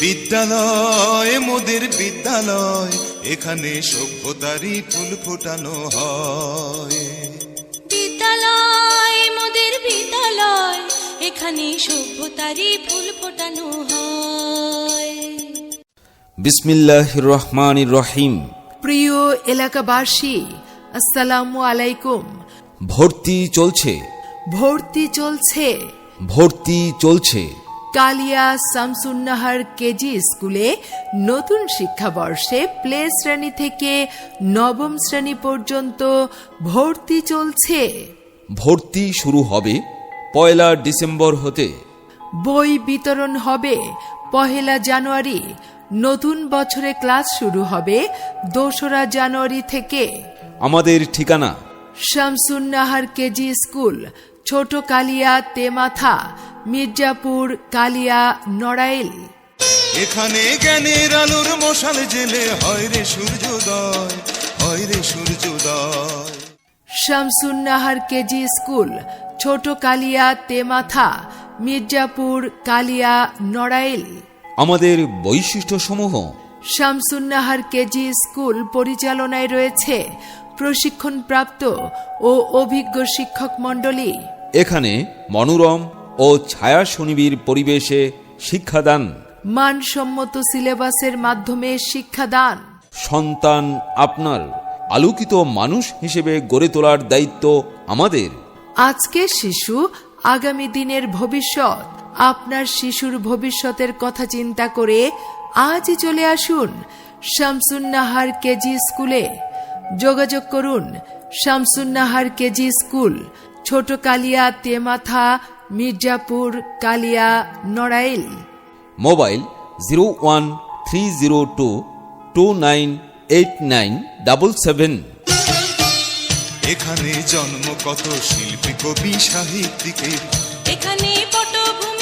বিদ্যালয় মোদের বিদ্যালয় এখানে সভ্যতারই ফুল ফোটানো হয়। বিদ্যালয় মোদের বিদ্যালয় এখানে সভ্যতারই ফুল ফোটানো হয়। বিসমিল্লাহ রহমান রহিম। প্রিয় এলাকাবাসী আসসালামু আলাইকুম। ভর্তি চলছে। ভর্তি চলছে। ভর্তি চলছে। কালিয়া শামসুন্নাহার কেজি স্কুলে নতুন শিক্ষাবর্ষে প্লে শ্রেণি থেকে নবম শ্রেণি পর্যন্ত ভর্তি চলছে। ভর্তি শুরু হবে পয়লা ডিসেম্বর হতে। বই বিতরণ হবে পহেলা জানুয়ারি। নতুন বছরে ক্লাস শুরু হবে দোসরা জানুয়ারি থেকে। আমাদের ঠিকানা শামসুন্নাহার কেজি স্কুল ছোট কালিয়া তেমাথা মির্জাপুর কালিয়া নড়াইল। এখানে জ্ঞানের আলোর মশাল জেলে হয় রে সূর্যোদয় হয় রে সূর্যোদয়। শামসুন্নাহার কেজি স্কুল ছোট কালিয়া তেমাথা মির্জাপুর কালিয়া নড়াইল। আমাদের বৈশিষ্ট্য বৈশিষ্ট্যসমূহ? শামসুন্নাহার কেজি স্কুল পরিচালনায় রয়েছে প্রশিক্ষণপ্রাপ্ত ও অভিজ্ঞ শিক্ষক মণ্ডলী। এখানে মনোরম ও ছায়া শনিবীর পরিবেশে শিক্ষাদান। মানসম্মত সিলেবাসের মাধ্যমে শিক্ষাদান। সন্তান আপনার আলোকিত মানুষ হিসেবে গড়ে তোলার দায়িত্ব আমাদের। আজকের শিশু আগামী দিনের ভবিষ্যৎ। আপনার শিশুর ভবিষ্যতের কথা চিন্তা করে আজই চলে আসুন শামসুন্নাহার কেজি স্কুলে। যোগাযোগ করুন শামসুন্নাহার কেজি স্কুল ছোট Kalia Tematha Mirzapur Kalia Narail. Mobile zero one three zero two two nine eight nine double seven. এখানে জন্ম কত শিল্পী কবি সাহিত্যিকের এখানে পটভূমি